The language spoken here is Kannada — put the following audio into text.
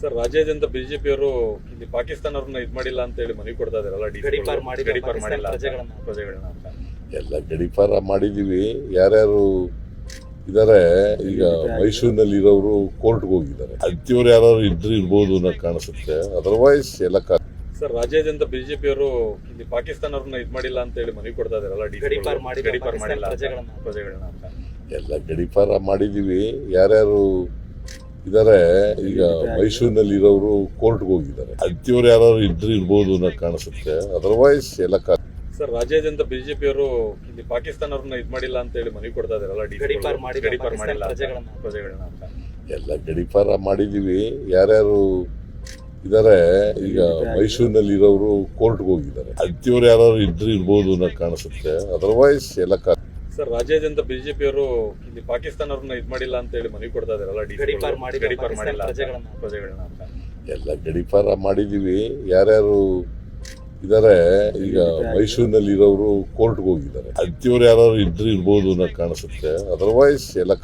ಸರ್ ರಾಜ್ಯದ ಬಿಜೆಪಿ ಅವರು ಇಲ್ಲಿ ಪಾಕಿಸ್ತಾನವ್ರನ್ನ ಇದು ಮಾಡಿಲ್ಲ ಅಂತ ಹೇಳಿ ಮನವಿ ಕೊಡ್ತಾ ಇದಾರಲ್ಲ ಡಿ ಗಡೀಪಾರ್ ಮಾಡಿಲ್ಲ, ಗಡೀಪಾರ್ ಮಾಡಿಲ್ಲ ಅಂತ. ಪ್ರಜೆಗಳನ್ನ. ಪ್ರಜೆಗಳನ್ನ ಅಂತ ಎಲ್ಲ ಗಡಿಪಾರ ಮಾಡಿದೀವಿ ಯಾರ್ಯಾರು ಇದಾರೆ ಈಗ ಮೈಸೂರಿನಲ್ಲಿ ಇರೋರು ಕೋರ್ಟ್ಗೆ ಹೋಗಿದ್ದಾರೆ ಅಂತಿವ್ರು ಯಾರು ಇದ್ರೆ ಇರ್ಬೋದು ಅನ್ನೋ ಕಾಣಿಸುತ್ತೆ ಅದರ್ವೈಸ್ ಎಲ್ಲ ಸರ್ ಸರ್ ಬಿಜೆಪಿ ಅವರು ಇಲ್ಲಿ ಪಾಕಿಸ್ತಾನವ್ರನ್ನ ಇದು ಮಾಡಿಲ್ಲ ಅಂತ ಹೇಳಿ ಮನವಿ ಕೊಡ್ತಾ ಇದಾರಲ್ಲ ಗಡಿಪಾರ ಗಡೀಪಾರ್ ಮಾಡಿಲ್ಲ, ಗಡೀಪಾರ್ ಮಾಡಿಲ್ಲ ಅಂತ. ಪ್ರಜೆಗಳನ್ನ. ಪ್ರಜೆಗಳನ್ನ ಅಂತ ಎಲ್ಲ ಗಡಿಪಾರ ಮಾಡಿದೀವಿ ಯಾರ್ಯಾರು ಇದಾರೆ ಈಗ ಮೈಸೂರಿನಲ್ಲಿ ಇರೋರು ಕೋರ್ಟ್ಗೆ ಹೋಗಿದ್ದಾರೆ. ಅಂತಿಯವರು ಯಾರು ಇದ್ರೆ ಇರ್ಬೋದು ಅನ್ನೋ ಕಾಣಿಸುತ್ತೆ. ಅದರ್ವೈಸ್ ಎಲ್ಲ ಕಾ- ಸರ್ ರಾಜ್ಯಾದ್ಯಂತ ಬಿಜೆಪಿಯವರು ಇಲ್ಲಿ ಪಾಕಿಸ್ತಾನ ಅವ್ರನ್ನ ಇದ್ ಮಾಡಿಲ್ಲ ಅಂತ ಹೇಳಿ ಮನವಿ ಕೊಡ್ತಾ ಇದಾರಲ್ಲ ಡಿ ಗಡೀಪಾರ್ ಮಾಡಿಲ್ಲ, ಗಡೀಪಾರ್ ಮಾಡಿಲ್ಲ ಅಂತ. ಪ್ರಜೆಗಳನ್ನ. ಪ್ರಜೆಗಳನ್ನ ಅಂತ. ಎಲ್ಲ ಗಡಿಪಾರ ಮಾಡಿದೀವಿ. ಯಾರ್ಯಾರು ಇದಾರೆ ಈಗ ಮೈಸೂರಿನಲ್ಲಿ ಇರೋರು ಕೋರ್ಟ್ಗೆ ಹೋಗಿದ್ದಾರೆ. ಅಂತಿಯವರು ಯಾರು ಇದ್ರೆ ಇರ್ಬೋದು ಅನ್ನೋ ಕಾಣಿಸುತ್ತೆ. ಅದರ್ವೈಸ್ ಎಲ್ಲ ಕಾ- ಸರ್ ರಾಜ್ಯಾದ್ಯಂತ ಬಿಜೆಪಿಯವರು ಇಲ್ಲಿ ಪಾಕಿಸ್ತಾನವ್ರನ್ನ ಇದ್ ಮಾಡಿಲ್ಲ ಅಂತ ಹೇಳಿ ಮನವಿ ಕೊಡ್ತಾ ಇದಾರಲ್ಲ ಗಡೀಪಾರ್ ಮಾಡಿಲ್ಲ, ಪಾಕಿಸ್ತಾನ. ಪ್ರಜೆಗಳನ್ನ. ಅಂತ. ಎಲ್ಲ ಗಡಿಪಾರ ಮಾಡಿದೀವಿ. ಯಾರ್ಯಾರು ಇದಾರೆ ಈಗ ಮೈಸೂರಿನಲ್ಲಿ ಇರೋರು ಕೋರ್ಟ್ಗೆ ಹೋಗಿದ್ದಾರೆ. ಅಂತಿಯವರು ಯಾರು ಇದ್ರೆ ಇರ್ಬೋದು ಅನ್ನೋ ಕಾಣಿಸುತ್ತೆ. ಅದರ್ವೈಸ್ ಎಲ್ಲ